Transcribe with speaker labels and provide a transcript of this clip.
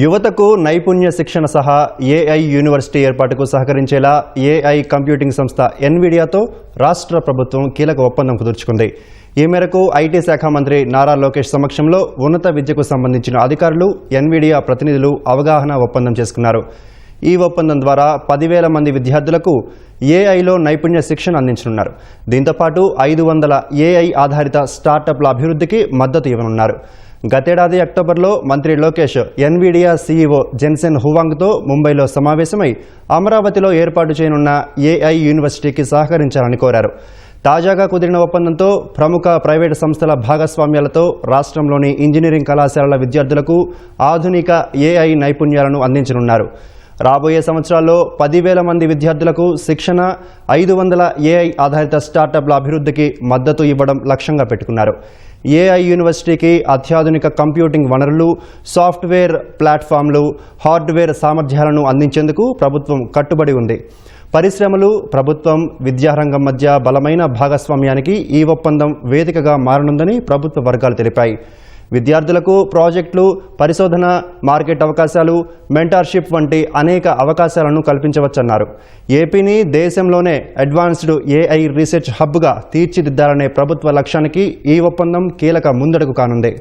Speaker 1: యువతకు నైపుణ్య శిక్షణ సహా ఏఐ యూనివర్సిటీ ఏర్పాటుకు సహకరించేలా ఏఐ కంప్యూటింగ్ సంస్థ ఎన్విడియాతో రాష్ట్ర ప్రభుత్వం కీలక ఒప్పందం కుదుర్చుకుంది. ఈ మేరకు ఐటీ శాఖ మంత్రి నారా లోకేష్ సమక్షంలో ఉన్నత విద్యకు సంబంధించిన అధికారులు ఎన్విడియా ప్రతినిధులు అవగాహన ఒప్పందం చేసుకున్నారు. ఈ ఒప్పందం ద్వారా పదివేల మంది విద్యార్థులకు ఏఐలో నైపుణ్య శిక్షణ అందించనున్నారు. దీంతోపాటు ఐదు వందల ఏఐ ఆధారిత స్టార్టప్ల అభివృద్ధికి మద్దతు ఇవ్వనున్నారు. గతేడాది అక్టోబర్లో మంత్రి లోకేష్ ఎన్విడియా సీఈఓ జెన్సెన్ హువాంగ్తో ముంబైలో సమావేశమై అమరావతిలో ఏర్పాటు చేయనున్న ఏఐ యూనివర్సిటీకి సహకరించాలని కోరారు. తాజాగా కుదిరిన ఒప్పందంతో ప్రముఖ ప్రైవేటు సంస్థల భాగస్వామ్యాలతో రాష్ట్రంలోని ఇంజనీరింగ్ కళాశాలల విద్యార్థులకు ఆధునిక ఏఐ నైపుణ్యాలను అందించనున్నారు. రాబోయే సంవత్సరాల్లో పదివేల మంది విద్యార్థులకు శిక్షణ ఐదు వందల ఏఐ ఆధారిత స్టార్టప్ల అభివృద్ధికి మద్దతు ఇవ్వడం లక్ష్యంగా పెట్టుకున్నారు. ఏఐ యూనివర్సిటీకి అత్యాధునిక కంప్యూటింగ్ వనరులు సాఫ్ట్వేర్ ప్లాట్ఫామ్లు హార్డ్వేర్ సామర్థ్యాలను అందించేందుకు ప్రభుత్వం కట్టుబడి ఉంది. పరిశ్రమలు ప్రభుత్వం విద్యారంగం మధ్య బలమైన భాగస్వామ్యానికి ఈ ఒప్పందం వేదికగా మారనుందని ప్రభుత్వ వర్గాలు తెలిపాయి. విద్యార్థులకు ప్రాజెక్టులు పరిశోధన మార్కెట్ అవకాశాలు మెంటార్షిప్ వంటి అనేక అవకాశాలను కల్పించవచ్చన్నారు. ఏపీని దేశంలోనే అడ్వాన్స్డ్ ఏఐ రీసెర్చ్ హబ్గా తీర్చిదిద్దాలనే ప్రభుత్వ లక్ష్యానికి ఈ ఒప్పందం కీలక ముందడుగు కానుంది.